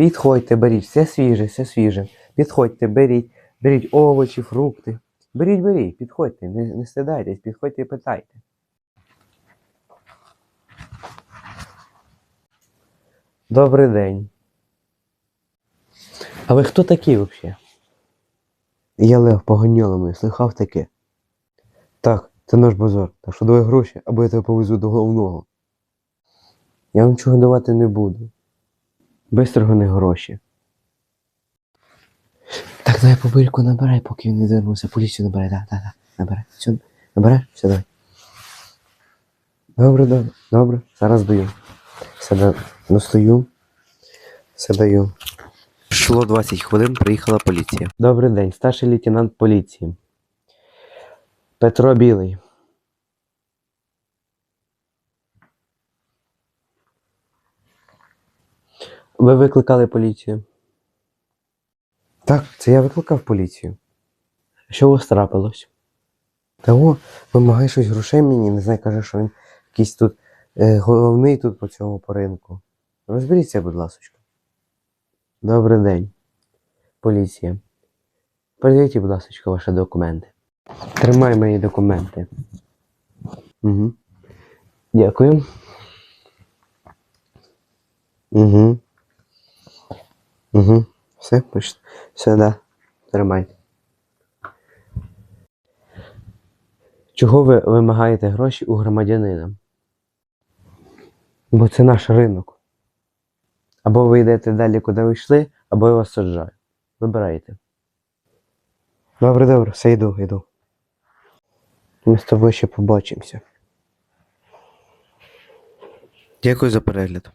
Підходьте, беріть, все свіже, все свіже. Підходьте, беріть, беріть овочі, фрукти. Беріть, беріть, підходьте, не, не стидайтесь, підходьте і питайте. Добрий день. А ви хто такі взагалі? Я Лев Погоньолами, слухав таке. Так, це наш базар. Так що давай гроші, або я тебе повезу до головного. Я вам нічого давати не буду. Бистрого не гроші. Так, давай побильку набирай, поки він не вернувся. Поліцію набирай, так, так, так. Набирай. Все, набирай, все, давай. Добре, добре, добре. Зараз даю. Все да- достаю. Все даю. Йшло 20 хвилин, приїхала поліція. Добрий день, старший лейтенант поліції. Петро Білий. Ви викликали поліцію? Так, це я викликав поліцію. Що у вас трапилось? Та о, вимагає щось грошей мені, не знаю, каже, що він якийсь тут е, головний тут по цьому по ринку. Розберіться, будь ласка. Добрий день, поліція. Передайте, будь ласка, ваші документи. Тримай мої документи. Угу. Дякую. Угу. Угу. Все, пиш- все, да. Тримай. Чого ви вимагаєте гроші у громадянина? Бо це наш ринок. Або ви йдете далі, куди ви йшли, або я вас саджаю. Вибирайте. Добре, добре, все йду, йду. Ми з тобою ще побачимося. Дякую за перегляд.